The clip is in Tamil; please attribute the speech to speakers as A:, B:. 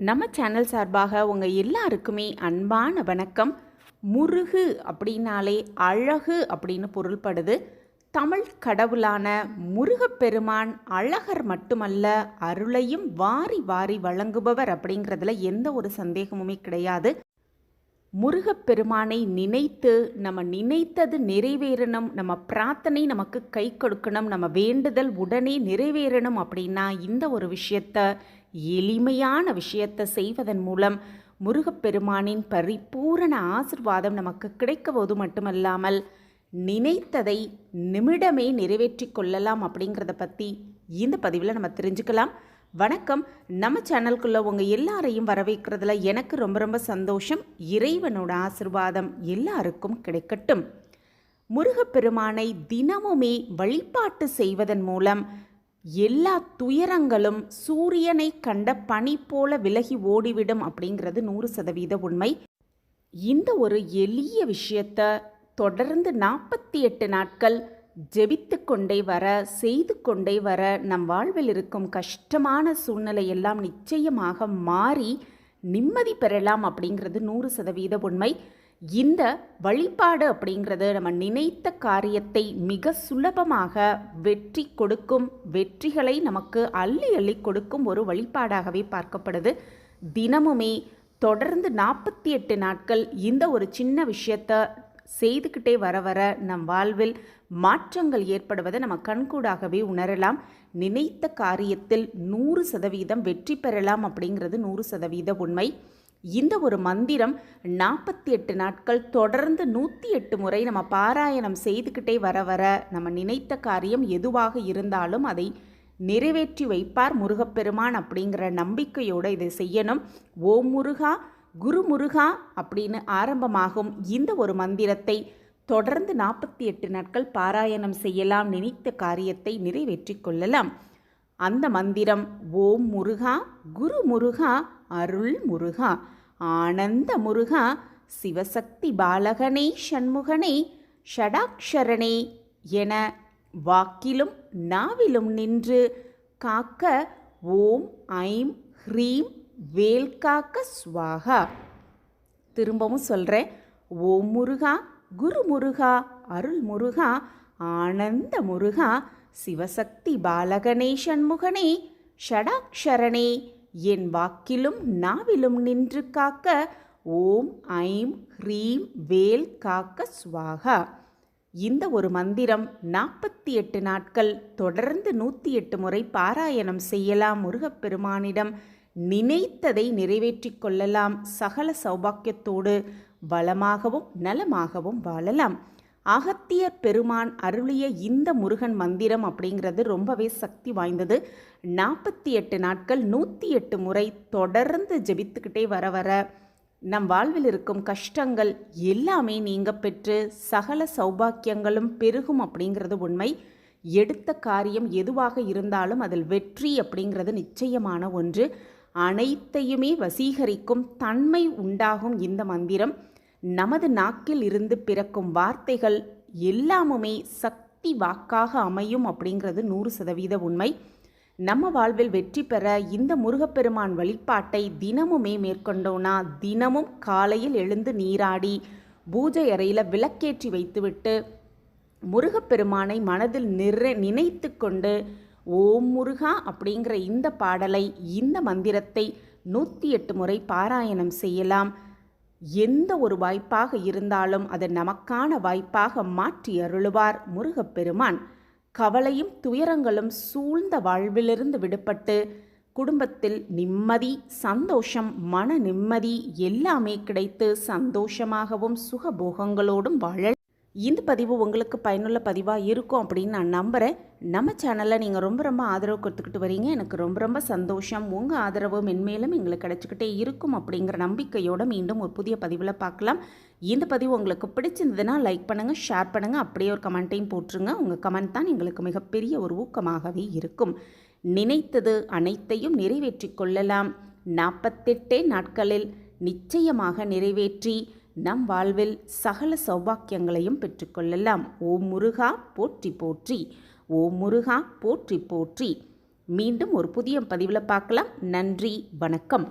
A: நம்ம சேனல் சார்பாக உங்கள் எல்லாருக்குமே அன்பான வணக்கம். முருகு அப்படின்னாலே அழகு அப்படின்னு பொருள்படுது. தமிழ் கடவுளான முருகப்பெருமான் அழகர் மட்டுமல்ல அருளையும் வாரி வாரி வழங்குபவர் அப்படிங்கிறதுல எந்த ஒரு சந்தேகமுமே கிடையாது. முருகப்பெருமானை நினைத்து நம்ம நினைத்தது நிறைவேறணும் நம்ம பிரார்த்தனை நமக்கு கை கொடுக்கணும் நம்ம வேண்டுதல் உடனே நிறைவேறணும் அப்படின்னா இந்த ஒரு விஷயத்த எளிமையான விஷயத்தை செய்வதன் மூலம் முருகப்பெருமானின் பரிபூரண ஆசிர்வாதம் நமக்கு கிடைக்கும்போது மட்டுமல்லாமல் நினைத்ததை நிமிடமே நிறைவேற்றி கொள்ளலாம் அப்படிங்கிறத பற்றி இந்த பதிவில் நம்ம தெரிஞ்சுக்கலாம். வணக்கம். நம்ம சேனலுக்குள்ளே உங்கள் எல்லாரையும் வரவேற்கிறதுல எனக்கு ரொம்ப ரொம்ப சந்தோஷம். இறைவனோட ஆசிர்வாதம் எல்லாருக்கும் கிடைக்கட்டும். முருகப்பெருமானை தினமுமே வழிபாட்டு செய்வதன் மூலம் எல்லா துயரங்களும் சூரியனை கண்ட பனி போல விலகி ஓடிவிடும் அப்படிங்கிறது நூறு சதவீத உண்மை. இந்த ஒரு எளிய விஷயத்த தொடர்ந்து நாற்பத்தி எட்டு நாட்கள் ஜெபித்து கொண்டே வர செய்து கொண்டே வர நம் வாழ்வில் இருக்கும் கஷ்டமான சூழ்நிலை எல்லாம் நிச்சயமாக மாறி நிம்மதி பெறலாம் அப்படிங்கிறது நூறு சதவீத உண்மை. இந்த வழிபாடு அப்படிங்கிறது நம்ம நினைத்த காரியத்தை மிக சுலபமாக வெற்றி கொடுக்கும் வெற்றிகளை நமக்கு அள்ளி அள்ளி கொடுக்கும் ஒரு வழிபாடாகவே பார்க்கப்படுது. தினமுமே தொடர்ந்து நாற்பத்தி எட்டு நாட்கள் இந்த ஒரு சின்ன விஷயத்தை செய்துக்கிட்டே வர வர நம் வாழ்வில் மாற்றங்கள் ஏற்படுவதை நம்ம கண்கூடாகவே உணரலாம். நினைத்த காரியத்தில் நூறு சதவீதம் வெற்றி பெறலாம் அப்படிங்கிறது நூறு சதவீத உண்மை. இந்த ஒரு மந்திரம் நாற்பத்தி எட்டு நாட்கள் தொடர்ந்து நூற்றி எட்டு முறை நம்ம பாராயணம் செய்துக்கிட்டே வர வர நம்ம நினைத்த காரியம் எதுவாக இருந்தாலும் அதை நிறைவேற்றி வைப்பார் முருகப்பெருமான் அப்படிங்கிற நம்பிக்கையோடு இதை செய்யணும். ஓம் முருகா குரு முருகா அப்படின்னு ஆரம்பமாகும் இந்த ஒரு மந்திரத்தை தொடர்ந்து நாற்பத்தி எட்டு நாட்கள் பாராயணம் செய்யலாம் நினைத்த காரியத்தை நிறைவேற்றி கொள்ளலாம். அந்த மந்திரம் ஓம் முருகா குரு முருகா அருள் முருகா. ஆனந்த முருகா சிவசக்தி பாலகனே சண்முகனே ஷடாக்ஷரனே என வாக்கிலும் நாவிலும் நின்று காக்க ஓம் ஐம் ஹ்ரீம் வேல் காக்க ஸ்வாகா திரும்பவும் சொல்கிறேன் ஓம் முருகா குரு முருகா அருள் முருகா ஆனந்த முருகா சிவசக்தி பாலகனே சண்முகனே ஷடாக்ஷரனே என் வாக்கிலும் நாவிலும் நின்று காக்க ஓம் ஐம் ஹ்ரீம் வேல் காக்க ஸ்வாகா இந்த ஒரு மந்திரம் நாற்பத்தி எட்டு நாட்கள் தொடர்ந்து நூற்றி எட்டு முறை பாராயணம் செய்யலாம் முருகப்பெருமானிடம். நினைத்ததை நிறைவேற்றி கொள்ளலாம். சகல சௌபாக்கியத்தோடு வளமாகவும் நலமாகவும் வாழலாம். அகத்தியர் பெருமான் அருளிய இந்த முருகன் மந்திரம் அப்படிங்கிறது ரொம்பவே சக்தி வாய்ந்தது. நாற்பத்தி எட்டு நாட்கள் நூற்றி எட்டு முறை தொடர்ந்து ஜெபித்துக்கிட்டே வர வர நம் வாழ்வில் இருக்கும் கஷ்டங்கள் எல்லாமே நீங்க பெற்று சகல சௌபாக்கியங்களும் பெருகும் அப்படிங்கிறது உண்மை. எடுத்த காரியம் எதுவாக இருந்தாலும் அதில் வெற்றி அப்படிங்கிறது நிச்சயமான ஒன்று. அனைத்தையுமே வசீகரிக்கும் தன்மை உண்டாகும் இந்த மந்திரம். நமது நாக்கில் இருந்து பிறக்கும் வார்த்தைகள் எல்லாமுமே சக்தி வாக்காக அமையும் அப்படிங்கிறது நூறு சதவீத உண்மை. நம்ம வாழ்வில் வெற்றி பெற இந்த முருகப்பெருமான் வழிபாட்டை தினமுமே மேற்கொண்டோன்னா தினமும் காலையில் எழுந்து நீராடி பூஜை அறையில் விளக்கேற்றி வைத்துவிட்டு முருகப்பெருமானை மனதில் நிற நினைத்து கொண்டு ஓம் முருகா அப்படிங்கிற இந்த பாடலை இந்த மந்திரத்தை நூற்றி எட்டு முறை பாராயணம் செய்யலாம். எந்த ஒரு வாய்ப்பாக இருந்தாலும் அது நமக்கான வாய்ப்பாக மாற்றி அருளுவார் முருகப்பெருமான். கவலையும் துயரங்களும் சூழ்ந்த வாழ்விலிருந்து விடுபட்டு குடும்பத்தில் நிம்மதி சந்தோஷம் மன நிம்மதி எல்லாமே கிடைத்து சந்தோஷமாகவும் சுகபோகங்களோடும் வாழ இந்த பதிவு உங்களுக்கு பயனுள்ள பதிவாக இருக்கும் அப்படின்னு நான் நம்புகிறேன் நம்ம சேனலில் நீங்கள் ரொம்ப ரொம்ப ஆதரவு கொடுத்துக்கிட்டு வரீங்க. எனக்கு ரொம்ப ரொம்ப சந்தோஷம். உங்கள் ஆதரவு மென்மேலும் எங்களுக்கு கிடச்சிக்கிட்டே இருக்கும் அப்படிங்கிற நம்பிக்கையோடு மீண்டும் ஒரு புதிய பதிவில் பார்க்கலாம். இந்த பதிவு உங்களுக்கு பிடிச்சிருந்ததுன்னா லைக் பண்ணுங்கள் ஷேர் பண்ணுங்கள் அப்படியே ஒரு கமெண்ட்டையும் போட்டுருங்க. உங்கள் கமெண்ட் தான் எங்களுக்கு மிகப்பெரிய ஒரு ஊக்கமாகவே இருக்கும். நினைத்தது அனைத்தையும் நிறைவேற்றி கொள்ளலாம். நாற்பத்தெட்டே நாட்களில் நிச்சயமாக நிறைவேற்றி நம் வாழ்வில் சகல சௌபாக்கியங்களையும் பெற்றுக்கொள்ளலாம். ஓ முருகா போற்றி போற்றி. ஓ முருகா போற்றி போற்றி. மீண்டும் ஒரு புதிய பதிவில் பார்க்கலாம். நன்றி வணக்கம்.